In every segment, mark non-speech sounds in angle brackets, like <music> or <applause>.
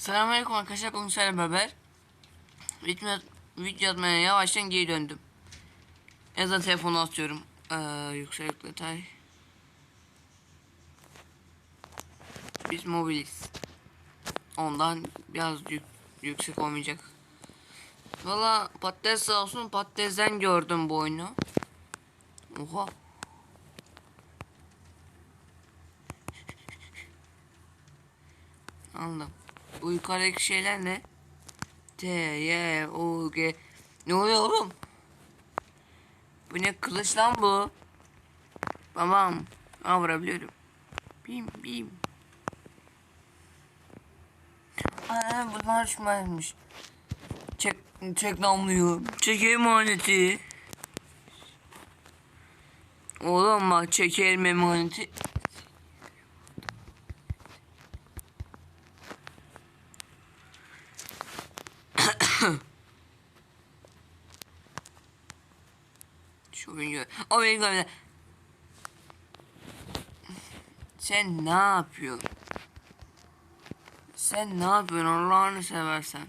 Selamünaleyküm arkadaşlar. Bugün sizlerle beraber video, video atmaya yavaştan geri döndüm. En azından telefonu atıyorum. Ee, yüksek detay. Biz mobiliz. Ondan biraz yük, yüksek olmayacak. Valla patates sağ olsun patatesden gördüm bu oyunu. Oha. Anladım. Bu yukarıdaki şeyler ne? T, Y, U, G. Ne oluyor oğlum? Bu ne kılıç lan bu? Babam. Ha vurabiliyorum. Bim bim. Aa, bunlar şumaymış. Çek, çek namluyu. Çek emaneti. Oğlum bak çekerim emaneti. Şu kamera. Sen ne yapıyorsun? Sen ne yapıyorsun Allah'ını seversen?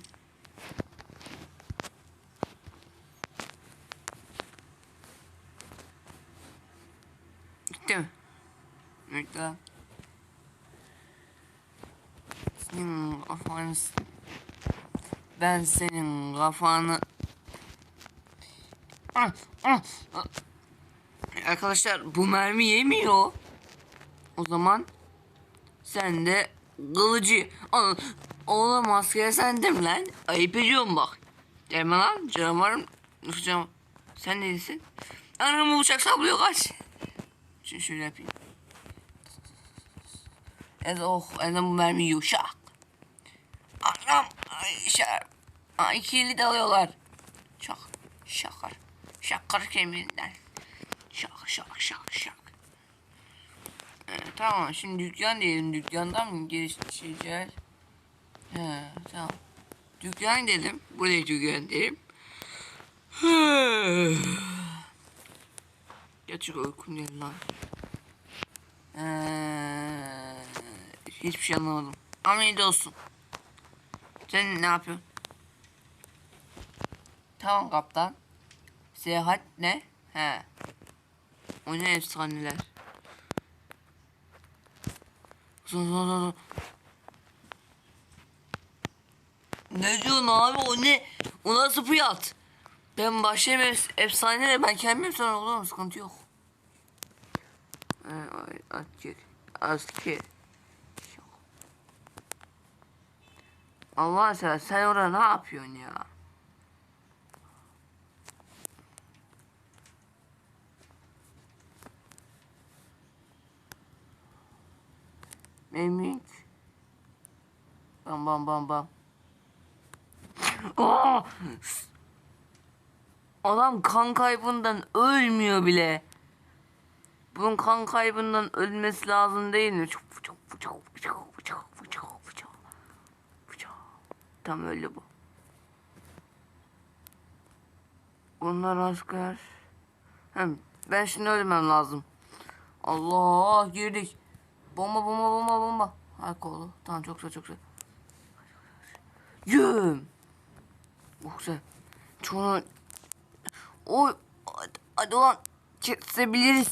Gitti mi? Gitti. Senin kafanı... Ben senin kafanı... Ah, ah, ah. Arkadaşlar bu mermi yemiyor. O zaman sen de kılıcı al. Oğlum maskeye sendim lan. Ayıp ediyorum bak. Gelme lan canavarım. Canavar? Sen neredesin? Anam bu uçak saplıyor kaç. Şimdi şöyle yapayım. Ez oh ezan bu mermi yuşak. Anam ay şar. Ay ikili dalıyorlar. Şak şakar. Şakar kemiğinden. Şak şak şak şak. Ee, tamam şimdi dükkan diyelim. Dükkandan mı geliştireceğiz? He tamam. Dükkan dedim. Buraya dükkan dedim. Gerçek uykum geldi lan. Ee, hiçbir şey anlamadım. Ama iyi olsun. Sen ne yapıyorsun? Tamam kaptan. Seyahat ne? He. O ne efsaneler. Zın zın zın. Ne diyorsun abi o ne? O nasıl fiyat? Ben başlayayım ef efsane ben kendim sonra oğlum sıkıntı yok. Asker. Asker. Allah seversen sen orada ne yapıyorsun ya? Memik. Bam bam bam bam. Aa! Adam kan kaybından ölmüyor bile. Bunun kan kaybından ölmesi lazım değil mi? Çok çok çok çok çok çok çok Tam öyle bu. Bunlar asker. Hem ben şimdi ölmem lazım. Allah girdik. Bomba bomba bomba bomba. Hay kolu. Tamam çok güzel çok güzel. Yüm. Oh güzel. Çoğunu... Oy. Hadi, hadi lan. Kesebiliriz.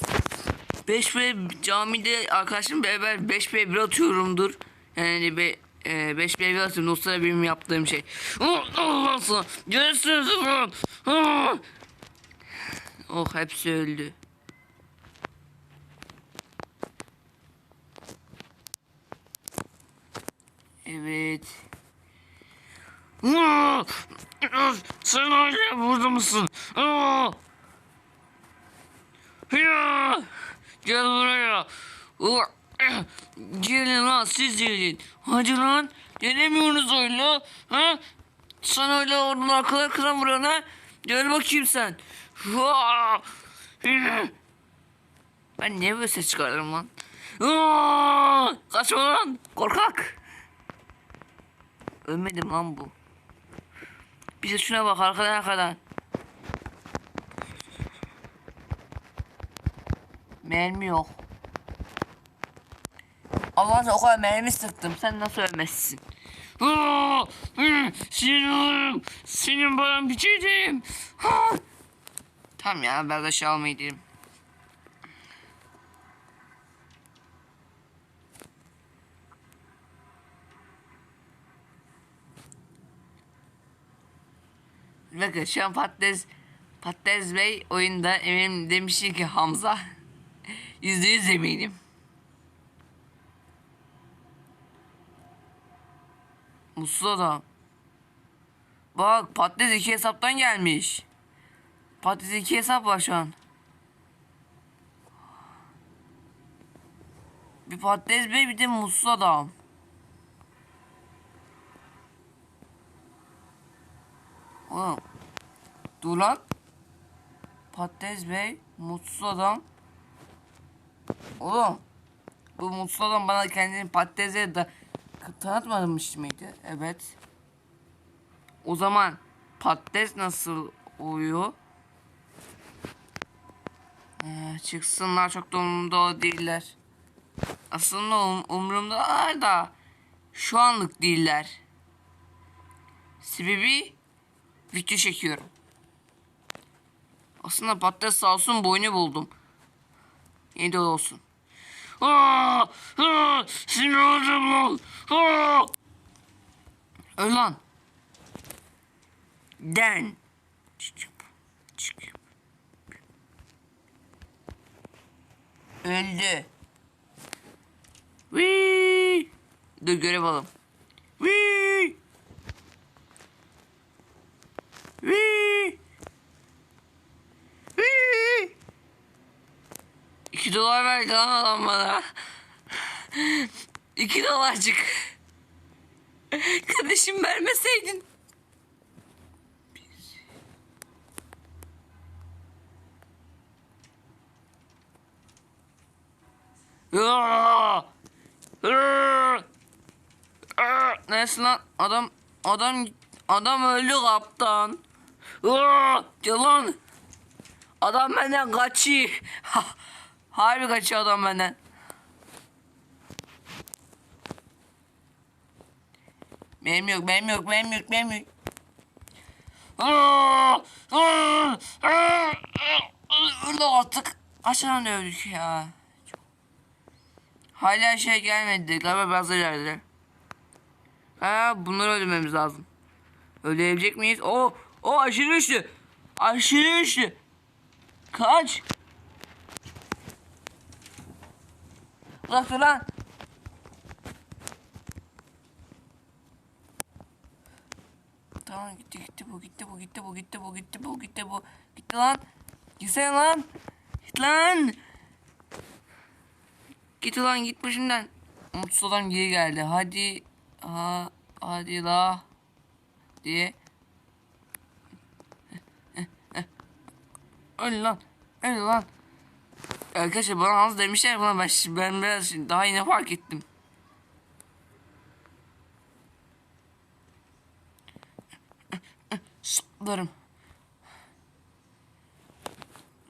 5 ve camide arkadaşım beraber 5 ve 1 atıyorumdur. Yani be, e, 5 ve 1 atıyorum. Dostlara benim yaptığım şey. Allah sana. Görürsünüz. Ah! Oh hepsi öldü. Evet. Sen hala burada mısın? Ya! Gel buraya. Gelin lan siz gelin. Hadi lan. Gelemiyorsunuz öyle. Ha? Sen öyle oradan arkadan kıran ha? Gel bakayım sen. Ben niye böyle ses çıkarırım lan? Kaçma lan. Korkak. Ölmedim lan bu. Bir de şuna bak arkadan arkadan. Mermi yok. Allah aşkına o kadar mermi sıktım. Sen nasıl ölmezsin? Senin olurum. Senin bitirdim. Ha. Tamam ya ben de şey almayı derim. Bakın şu an Patates Patates Bey oyunda eminim demişti ki Hamza <laughs> yüzde yüz eminim. Mutsuz adam. Bak patates iki hesaptan gelmiş. Patates iki hesap var şu an. Bir patates bey bir de mutsuz adam. Oğlum. Dur lan. Patates bey, mutsuz adam. Oğlum. Bu mutsuz adam bana kendini patatese da tanıtmamış mıydı? Evet. O zaman patates nasıl oluyor? Ee, çıksınlar çok da umurumda değiller. Aslında um, umurumdalar da şu anlık değiller. Sebebi video çekiyorum. Aslında patates sağ olsun boynu buldum. Yeni de olsun. Aa, aa, lan. Öl lan. Den. Öldü. Wii. Dur görev alalım. Wii. İki dolar verdi lan adam bana. İki dolarcık. Kardeşim vermeseydin. Neyse lan adam adam adam öldü kaptan. Aa! Yalan. Adam benden kaçıyor. Ha, Harbi kaçıyor adam benden. Benim yok, benim yok, benim yok, benim yok. Öldü artık. Aşağıdan öldük ya. Hala şey gelmedi. Galiba biraz ileride. Ha, bunları öldürmemiz lazım. Ölebilecek miyiz? O, o aşırı güçlü. Aşırı güçlü. Kaç. Dur lan. Tamam gitti gitti bu gitti bu gitti bu gitti bu gitti bu gitti bu gitti lan. Gitsene lan. Git lan. Git ulan git başımdan. Mutsuz adam geri geldi. Hadi. Ha, hadi la. Diye. Öl lan. Öl lan. Arkadaşlar bana az demişler buna ben, ben biraz daha yine fark ettim. Sıplarım.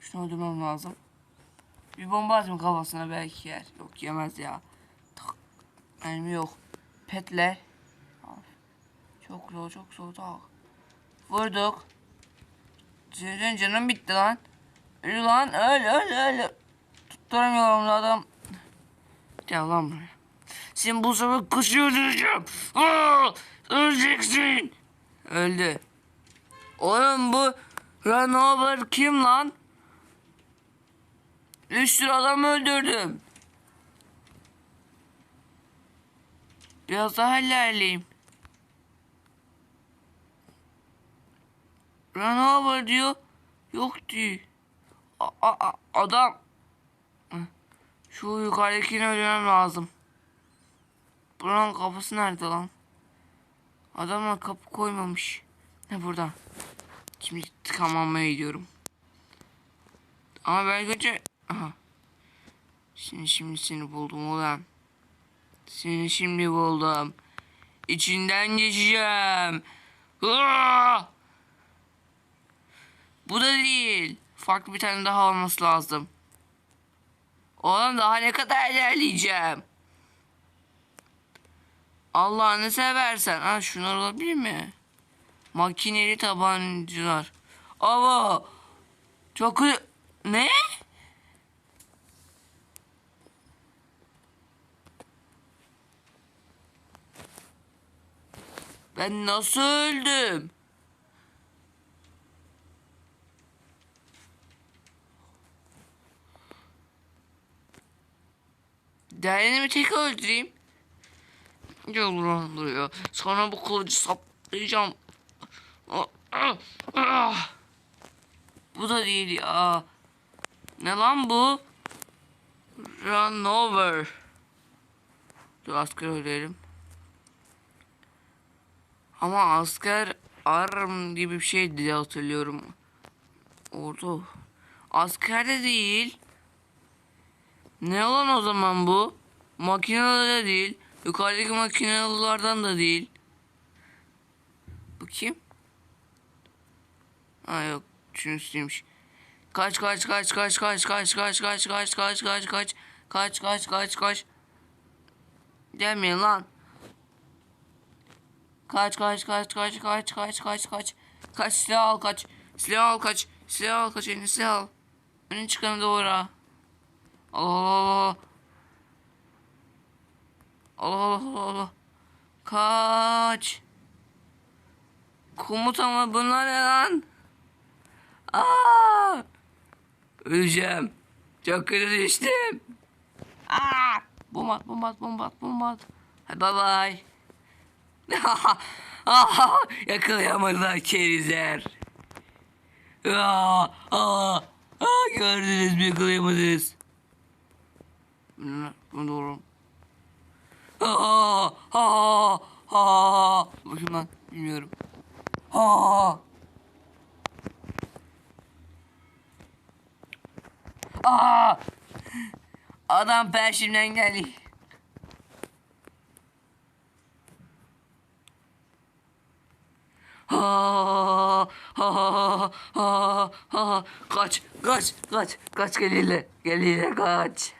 Şunu öldürmem lazım. Bir bomba atayım kafasına belki yer. Yok yemez ya. Tak. Mermi yok. Petler. Çok zor çok zor tak. Vurduk. Senin canın bitti lan. Lan öl öl öl. Tutturamıyorum adam. Gel lan buraya. Sen bu sefer kuşu öldüreceğim. Öleceksin. Öldü. Oğlum bu Ranover kim lan? Üç sürü adam öldürdüm. Biraz daha ilerleyeyim. Ranover diyor. Yok diyor. Adam. Şu yukarıdakini öldürmem lazım. Buranın kapısı nerede lan? Adamlar kapı koymamış. Ne burada? Şimdi tıkanmamaya gidiyorum. Ama ben önce... Aha. Şimdi şimdi seni buldum ulan. Seni şimdi buldum. İçinden geçeceğim. Aa! Bu da değil. Farklı bir tane daha olması lazım. Oğlum daha ne kadar ilerleyeceğim? Allah'ını seversen. Ha şunlar olabilir mi? Makineli tabancılar. Ama çok ne? Ben nasıl öldüm? Değerini mi tek öldüreyim? Yolunu duruyor. Sonra bu kılıcı saplayacağım. Bu da değil ya. Ne lan bu? Run over. Dur asker ölerim. Ama asker arm gibi bir şey diye hatırlıyorum. Orada. Asker de değil. Ne olan o zaman bu? Makinalı da değil. Yukarıdaki makinalılardan da değil. Bu kim? Ha yok. Şunun üstüymüş. Kaç kaç kaç kaç kaç kaç kaç kaç kaç kaç kaç kaç kaç kaç kaç kaç Demeyin lan. Kaç kaç kaç kaç kaç kaç kaç kaç kaç silah al kaç silah al kaç silah al kaç elini silah al. Önün çıkanı doğru. Allah Allah Allah Allah Allah kaç. Komutanım bunlar ne lan? Aa! Öleceğim. Çok kötü düştüm. Aa! Bomba at, bomba at, bomba at, bomba at. Hadi bay. <laughs> Aha! Yakalayamadılar kerizler. Aa! Aa! Aa! Gördünüz mü yakalayamadınız. Doğru. Aa! Aa! Aa! Bakayım lan, bilmiyorum. Aa! Aa! Adam peşimden geldi. Ha, ha, ha, ha. Kaç, kaç, kaç, kaç geliyle, geliyle kaç.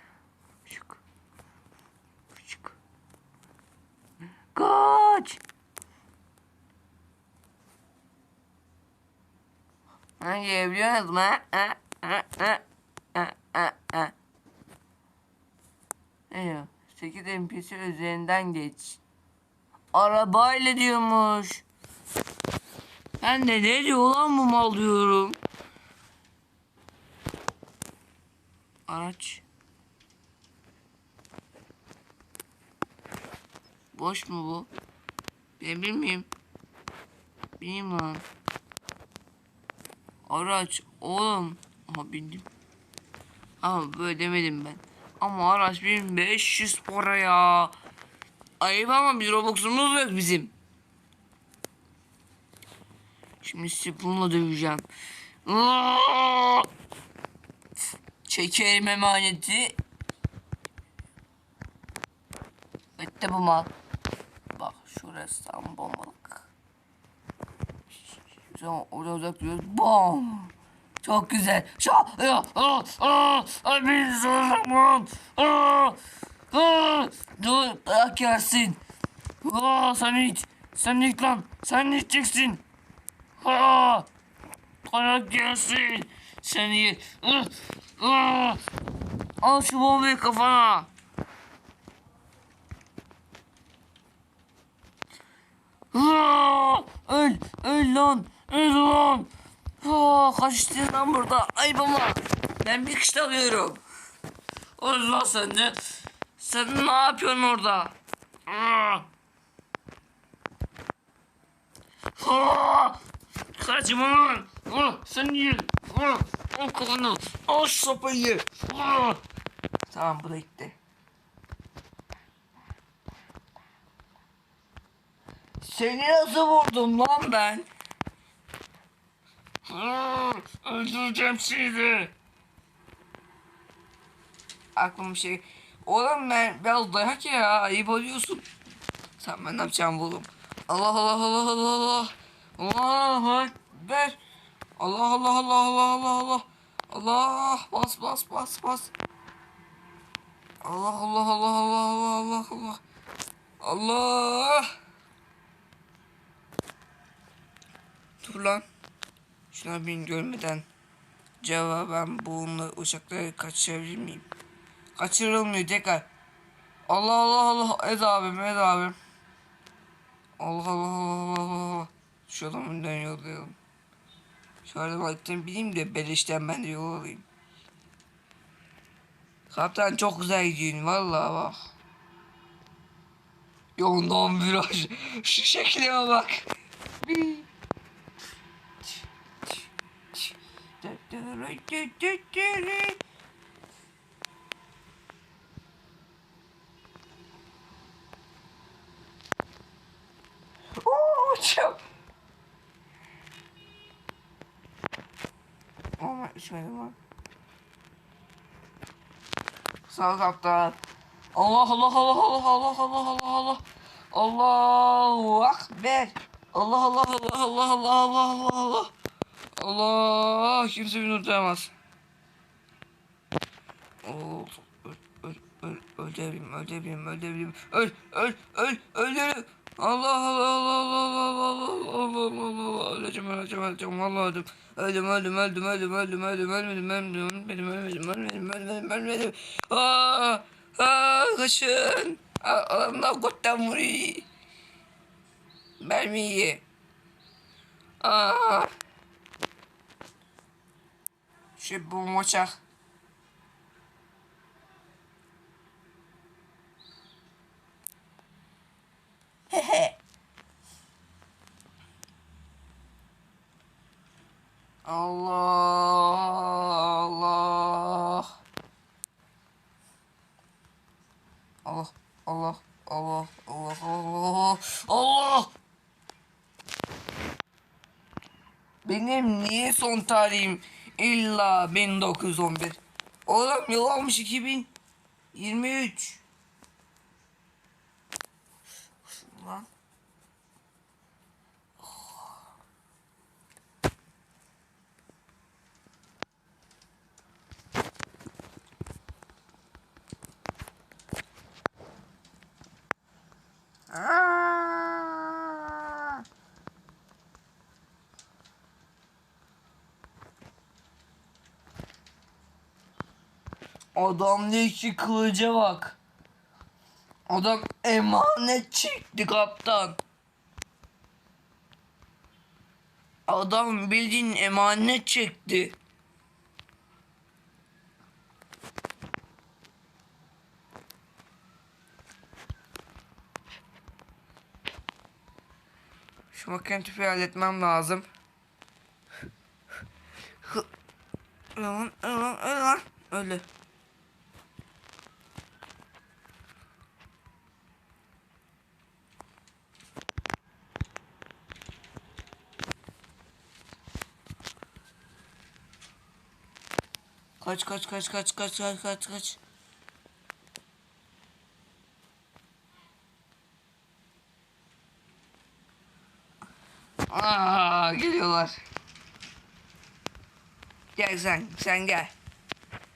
Biliyor musun? Ha? Ha? Ha? Ha? Ha? Ha? Eyvah. 8 NPC üzerinden geç. Arabayla diyormuş. Ben de ne diyor lan bu mal diyorum. Araç. Boş mu bu? Ben bilmeyeyim. Bileyim lan. Araç oğlum. Aha bindim. Ama böyle demedim ben. Ama araç 1500 para ya. Ayıp ama bir Robux'umuz yok bizim. Şimdi bununla döveceğim. Çekerim emaneti. Bitti bu mal. Bak şurası tam bombalık. Sonra orada uzak duruyoruz. Bom. Çok güzel. Zorlamam. Aa aa dur bırak yersin. Aa sen hiç sen hiç lan sen içeceksin. Aa bırak yersin. Sen ye. Aa. Al şu bombayı kafana. Aa, öl öl lan öl lan. Aa, kaçtın lan burada. Ay baba. Ben bir kişi alıyorum. Allah sen de. Sen ne yapıyorsun orada? Aa. Aa. Kaçma lan. Sen ye. Al kafanı. Al ye. Aa. Tamam bu da gitti. Seni nasıl vurdum lan ben? Aa, öldüreceğim sizi. Aklıma bir şey. Oğlum ben biraz dayak ya. Ayıp oluyorsun. Sen ben ne yapacağım oğlum? Allah Allah Allah Allah Allah. Allah Ekber. Allah Allah Allah Allah Allah Allah. Allah bas bas bas bas. Allah Allah Allah Allah Allah Allah Allah. Allah. Dur lan. Şuna bin görmeden cevaben bununla uçakları kaçırabilir miyim? Kaçırılmıyor tekrar. Allah Allah Allah. Ez abim ez abim. Allah Allah Allah Allah Allah. Şu adamı önden yollayalım. Şu gittim bileyim de beleşten ben de yol alayım. Kaptan çok güzel gidiyorsun vallahi bak. Yoldan viraj. Şu şekline bak. Oo, çok. Ama içmedim lan. Sağ kaptan. Allah Allah Allah Allah Allah Allah Allah Allah. Allahu Akber. Allah Allah Allah Allah Allah Allah Allah Allah. Allah kimse beni tutamaz. Oo, öl öl öl öldürebilirim öldürebilirim öldürebilirim öl öl öl öldürüm. Allah Allah Allah Allah Allah Allah Allah Allah Allah öleceğim öleceğim öleceğim vallahi öldüm öldüm öldüm öldüm öldüm öldüm öldüm ölmedim ölmedim ölmedim ölmedim ölmedim ölmedim ölmedim aa aa kaçın adamlar götten vuruyor mermi ye şey bu maçak Hehe. Allah Allah. Allah Allah Allah Allah Allah Allah Benim niye son tarihim illa 1911 Oğlum yıl olmuş 2023 Adamdaki kılıca bak. Adam emanet çekti kaptan. Adam bildiğin emanet çekti. Şu makine tüpü halletmem lazım. Lan lan lan öyle. Kaç kaç kaç kaç kaç kaç kaç kaç. Aa, geliyorlar. Gel sen, sen gel.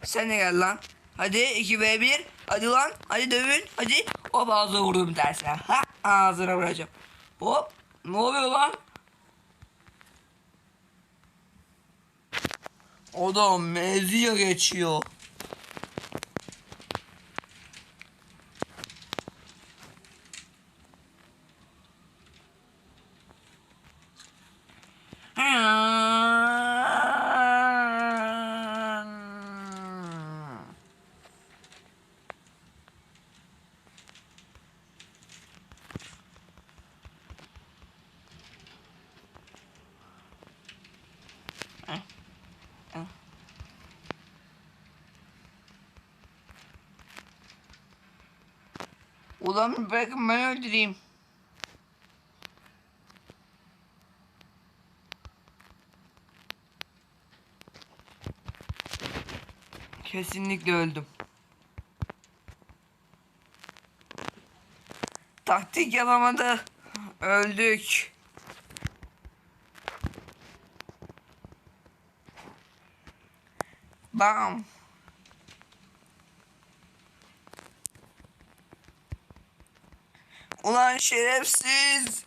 Sen de gel lan. Hadi 2v1. Hadi lan. Hadi dövün. Hadi. Hop ağzına vurdum dersen. Ha ağzına vuracağım. Hop. Ne oluyor lan? O da mevzuya geçiyor. Ulan bırakın ben öldüreyim. Kesinlikle öldüm. Taktik yapamadı. Öldük. Bam. Ulan şerefsiz.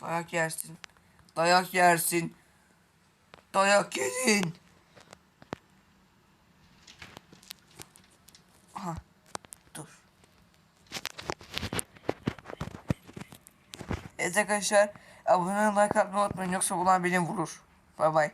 Dayak yersin. Dayak yersin. Dayak yedin. Aha. Dur. Evet arkadaşlar abone olmayı like atmayı unutmayın yoksa bunlar beni vurur. Bay bay.